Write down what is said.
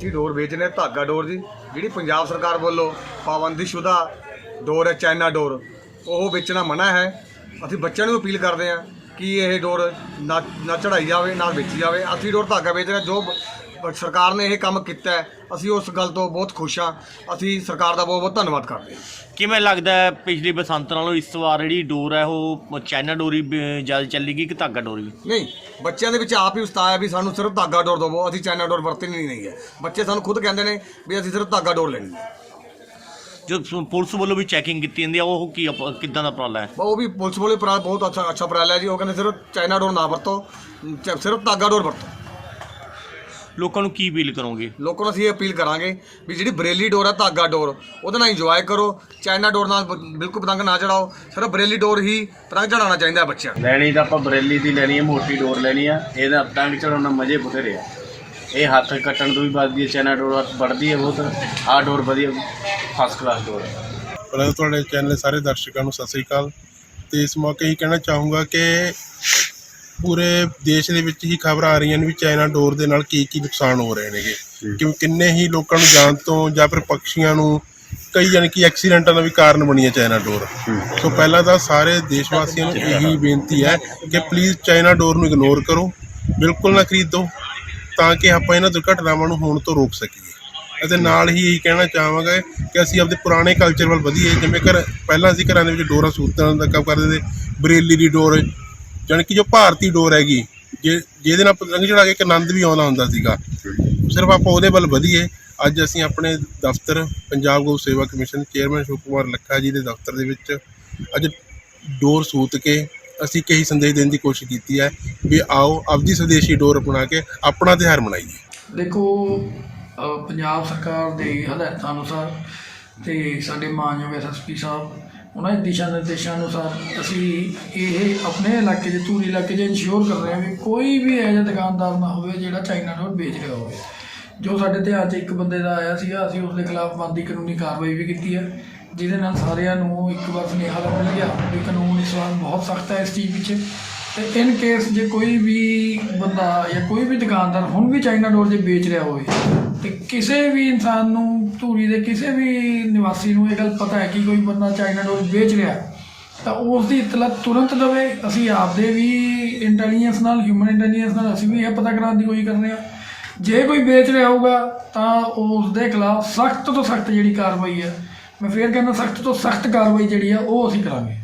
ਅਸੀਂ ਡੋਰ ਵੇਚਨੇ ਧਾਗਾ ਡੋਰ ਦੀ ਜਿਹੜੀ ਪੰਜਾਬ ਸਰਕਾਰ ਵੱਲੋਂ ਪਾਬੰਦੀਸ਼ੁਦਾ ਡੋਰ ਹੈ, ਚਾਈਨਾ ਡੋਰ, ਉਹ ਵੇਚਣਾ ਮਨਾ ਹੈ। ਅਸੀਂ ਬੱਚਿਆਂ ਨੂੰ ਅਪੀਲ ਕਰਦੇ ਹਾਂ ਕਿ ਇਹ ਡੋਰ ਨਾ ਨਾ ਚੜਾਈ ਜਾਵੇ ਨਾ ਵੇਚੀ ਜਾਵੇ? ਅਸੀਂ ਡੋਰ ਧਾਗਾ ਵੇਚ ਰਹੇ ਜੋ ਬ- ਸਰਕਾਰ ਨੇ ਇਹ ਕੰਮ ਕੀਤਾ ਹੈ ਅਸੀਂ ਉਸ ਗੱਲ ਤੋਂ ਬਹੁਤ ਖੁਸ਼ ਹਾਂ। ਅਸੀਂ ਸਰਕਾਰ ਦਾ ਬਹੁਤ ਬਹੁਤ ਧੰਨਵਾਦ ਕਰਦੇ ਹਾਂ। ਕਿਵੇਂ ਲੱਗਦਾ ਹੈ ਪਿਛਲੀ ਬਸੰਤ ਨਾਲੋਂ ਇਸ ਵਾਰ ਜਿਹੜੀ ਡੋਰ ਹੈ ਉਹ ਚਾਈਨਾ ਡੋਰੀ ਬ- ਜ਼ਿਆਦਾ ਚੱਲੇਗੀ ਕਿ ਧਾਗਾ ਡੋਰੀ ਨਹੀਂ ਬੱਚਿਆਂ ਦੇ ਵਿੱਚ ਆਪ ਹੀ ਉਸਤਾਇਆ ਵੀ ਸਾਨੂੰ ਸਿਰਫ ਧਾਗਾ ਡੋਰ ਦਵੋ ਅਸੀਂ ਚਾਈਨਾ ਡੋਰ ਵਰਤਣੀ ਨਹੀਂ ਹੈ ਬੱਚੇ ਸਾਨੂੰ ਖੁਦ ਕਹਿੰਦੇ ਨੇ ਵੀ ਅਸੀਂ ਸਿਰਫ ਧਾਗਾ ਡੋਰ ਲੈਣੀ ਹੈ। ਜੋ ਪੁਲਿਸ ਵੱਲੋਂ ਵੀ ਚੈਕਿੰਗ ਕੀਤੀ ਜਾਂਦੀ ਆ ਉਹ ਕੀ ਅਪ- ਕਿੱਦਾਂ ਦਾ ਉਪਰਾਲਾ ਹੈ? ਉਹ ਵੀ ਪੁਲਿਸ ਵਾਲੇ ਉਪਰਾਲਾ ਬਹੁਤ ਅੱਛਾ ਅੱਛਾ ਉਪਰਾਲਾ ਹੈ ਜੀ। ਉਹ ਕਹਿੰਦੇ ਸਿਰਫ ਚਾਈਨਾ ਡੋਰ ਨਾ ਵਰਤੋ ਚ- ਸਿਰਫ ਧਾਗਾ ਡੋਰ ਵਰਤੋ। ਲੋਕਾਂ ਨੂੰ ਕੀ ਅਪੀਲ ਕਰੋਗੇ? ਲੋਕਾਂ ਨੂੰ ਅਸੀਂ ਇਹ ਅਪੀਲ ਕਰਾਂਗੇ ਵੀ ਜਿਹੜੀ ਬਰੇਲੀ ਡੋਰ ਹੈ ਧਾਗਾ ਡੋਰ ਉਹਦੇ ਨਾਲ ਇੰਜੋਏ ਕਰੋ। ਚਾਈਨਾ ਡੋਰ ਨਾਲ ਬ- ਬਿਲਕੁਲ ਪਤੰਗ ਨਾ ਚੜਾਓ। ਸਿਰਫ ਬਰੇਲੀ ਡੋਰ ਹੀ ਪਤੰਗ ਚੜਾਉਣਾ ਚਾਹੀਦਾ ਹੈ ਬੱਚਿਆਂ ਨੂੰ। ਲੈਣੀ ਤਾਂ ਆਪਾਂ ਬਰੇਲੀ ਦੀ ਲੈਣੀ ਹੈ ਮੋਟੀ ਡੋਰ ਲੈਣੀ ਆ। ਇਹਦਾ ਪਤੰਗ ਚੜਾਉਣ ਨਾਲ ਮਜ਼ੇ ਬਥੇਰੇ ਆ। ਇਹ ਹੱਥ ਕੱਟਣ ਤੋਂ ਵੀ ਵੱਧਦੀ ਹੈ ਚੈਨਾ ਡੋਰ ਵੱਢਦੀ ਹੈ ਬਹੁਤ। ਆਹ ਡੋਰ ਵਧੀਆ। ਫਸਟ ਕਲਾਸ ਡੋਰ ਹੈ। ਪਹਿਲਾਂ ਤੁਹਾਡੇ ਚੈਨਲ ਦੇ ਸਾਰੇ ਦਰਸ਼ਕਾਂ ਨੂੰ ਸਤਿ ਸ੍ਰੀ ਅਕਾਲ। ਤੇ ਇਸ ਮੌਕੇ ਹੀ ਕਹਿਣਾ ਚਾਹੂੰਗਾ ਕਿ ਪੂਰੇ ਦੇਸ਼ ਦੇ ਵਿੱਚ ਹੀ ਖਬਰਾਂ ਆ ਰਹੀਆਂ ਨੇ ਵੀ ਚਾਈਨਾ ਡੋਰ ਦੇ ਨਾਲ ਕੀ ਕੀ ਨੁਕਸਾਨ ਹੋ ਰਹੇ ਨੇਗੇ। ਕਿ ਕਿੰਨੇ ਹੀ ਲੋਕਾਂ ਨੂੰ ਜਾਨ ਤੋਂ ਜਾਂ ਫਿਰ ਪੰਛੀਆਂ ਨੂੰ ਕਈ ਯਾਨੀ ਕਿ ਐਕਸੀਡੈਂਟਾਂ ਦਾ ਵੀ ਕਾਰਨ ਬਣੀ ਹੈ ਚਾਈਨਾ ਡੋਰ ਸੋ ਪਹਿਲਾਂ ਤਾਂ ਸਾਰੇ ਦੇਸ਼ ਵਾਸੀਆਂ ਨੂੰ ਇਹੀ ਬੇਨਤੀ ਹੈ ਕਿ ਪਲੀਜ਼ ਚਾਈਨਾ ਡੋਰ ਨੂੰ ਇਗਨੋਰ ਕਰੋ। ਬਿਲਕੁਲ ਨਾ ਖਰੀਦੋ ਤਾਂ ਕਿ ਆਪਾਂ ਇਹਨਾਂ ਦੁਰਘਟਨਾਵਾਂ ਨੂੰ ਹੋਣ ਤੋਂ ਰੋਕ ਸਕੀਏ। ਅਤੇ ਨਾਲ ਹੀ ਇਹੀ ਕਹਿਣਾ ਚਾਹਾਂਗਾ ਕਿ ਅਸੀਂ ਆਪਣੇ ਪੁਰਾਣੇ ਕਲਚਰ ਵੱਲ ਵਧੀਏ। ਜਿਵੇਂ ਘਰ ਪਹਿਲਾਂ ਅਸੀਂ ਘਰਾਂ ਦੇ ਵਿੱਚ ਡੋਰਾਂ ਸੂਤਰਾਂ ਦਾ ਕੰਮ ਕਰਦੇ ਸੀ, ਬਰੇਲੀ ਦੀ ਡੋਰ, ਜਾਣੀ ਕਿ ਜੋ ਭਾਰਤੀ ਡੋਰ ਹੈਗੀ, ਜੇ ਜਿਹਦੇ ਨਾਲ ਪਤੰਗ ਚੜਾ ਕੇ ਇੱਕ ਆਨੰਦ ਵੀ ਆਉਂਦਾ ਹੁੰਦਾ ਸੀਗਾ। ਸਿਰਫ ਆਪਾਂ ਉਹਦੇ ਵੱਲ ਵਧੀਏ। ਅੱਜ ਅਸੀਂ ਆਪਣੇ ਦਫ਼ਤਰ, ਪੰਜਾਬ ਗਊ ਸੇਵਾ ਕਮਿਸ਼ਨ ਚੇਅਰਮੈਨ ਸ਼ਿਵ ਕੁਮਾਰ ਲੱਖਾ ਜੀ ਦੇ ਦਫ਼ਤਰ ਦੇ ਵਿੱਚ ਅੱਜ ਡੋਰ ਸੂਤ ਕੇ ਅਸੀਂ ਕਈ ਸੰਦੇਸ਼ ਦੇਣ ਦੀ ਕੋਸ਼ਿਸ਼ ਕੀਤੀ ਹੈ ਵੀ ਆਓ, ਆਪਦੀ ਸਵਦੇਸ਼ੀ ਡੋਰ ਅਪਣਾ ਕੇ ਆਪਣਾ ਤਿਉਹਾਰ ਮਨਾਈਏ। ਦੇਖੋ ਪੰਜਾਬ ਸਰਕਾਰ ਦੇ ਹਦਾਇਤਾਂ ਅਨੁਸਾਰ ਤੇ ਸਾਡੇ ਮਾਨਯੋਗ ਐਸਐਸਪੀ ਸਾਹਿਬ, ਉਹਨਾਂ ਦੇ ਦਿਸ਼ਾ ਨਿਰਦੇਸ਼ਾਂ ਅਨੁਸਾਰ ਅਸੀਂ ਇਹ ਆਪਣੇ ਇਲਾਕੇ 'ਚ ਧੂਰੀ ਇਲਾਕੇ 'ਚ ਇਨਸ਼ੋਰ ਕਰ ਰਹੇ ਹਾਂ ਵੀ ਕੋਈ ਵੀ ਇਹੋ ਜਿਹਾ ਦੁਕਾਨਦਾਰ ਨਾ ਹੋਵੇ ਜਿਹੜਾ ਚਾਈਨਾ ਡੋਰ ਵੇਚ ਰਿਹਾ ਹੋਵੇ। ਜੋ ਸਾਡੇ ਧਿਆਨ 'ਚ ਇੱਕ ਬੰਦੇ ਦਾ ਆਇਆ ਸੀਗਾ, ਅਸੀਂ ਉਸ ਦੇ ਖਿਲਾਫ ਬਣਦੀ ਕਾਨੂੰਨੀ ਕਾਰਵਾਈ ਵੀ ਕੀਤੀ ਹੈ, ਜਿਹਦੇ ਨਾਲ ਸਾਰਿਆਂ ਨੂੰ ਇੱਕ ਵਾਰ ਸੁਨੇਹਾ ਮਿਲ ਗਿਆ ਵੀ ਕਾਨੂੰਨ ਇਸ ਵਾਰ ਬਹੁਤ ਸਖਤ ਹੈ ਇਸ ਚੀਜ਼ ਵਿੱਚ ਤੇ ਇਨ ਕੇਸ ਜੇ ਕੋਈ ਵੀ ਬੰਦਾ ਜਾਂ ਕੋਈ ਵੀ ਦੁਕਾਨਦਾਰ ਹੁਣ ਵੀ ਚਾਈਨਾ ਡੋਰ ਜੇ ਵੇਚ ਰਿਹਾ ਹੋਵੇ, ਤੇ ਕਿਸੇ ਵੀ ਇਨਸਾਨ ਨੂੰ, ਧੂਰੀ ਦੇ ਕਿਸੇ ਵੀ ਨਿਵਾਸੀ ਨੂੰ ਇਹ ਗੱਲ ਪਤਾ ਹੈ ਕਿ ਕੋਈ ਬੰਦਾ ਚਾਈਨਾ ਡੋਰ ਵੇਚ ਰਿਹਾ, ਤਾਂ ਉਸ ਦੀ ਇਤਲਾ ਤੁਰੰਤ ਦੇਵੇ। ਅਸੀਂ ਆਪਦੇ ਵੀ ਇੰਟੈਲੀਜੈਂਸ ਨਾਲ ਹਿਊਮਨ ਇੰਟੈਲੀਜੈਂਸ ਨਾਲ ਅਸੀਂ ਵੀ ਇਹ ਪਤਾ ਕਰਾਉਣ ਦੀ ਕੋਸ਼ਿਸ਼ ਕਰ ਰਹੇ ਹਾਂ ਜੇ ਕੋਈ ਵੇਚ ਰਿਹਾ ਹੋਊਗਾ, ਤਾਂ ਉਸ ਦੇ ਖਿਲਾਫ ਸਖਤ ਤੋਂ ਸਖਤ ਜਿਹੜੀ ਕਾਰਵਾਈ ਹੈ, ਮੈਂ ਫੇਰ ਕਹਿੰਦਾ ਸਖਤ ਤੋਂ ਸਖਤ ਕਾਰਵਾਈ ਜਿਹੜੀ ਆ, ਉਹ ਅਸੀਂ ਕਰਾਂਗੇ।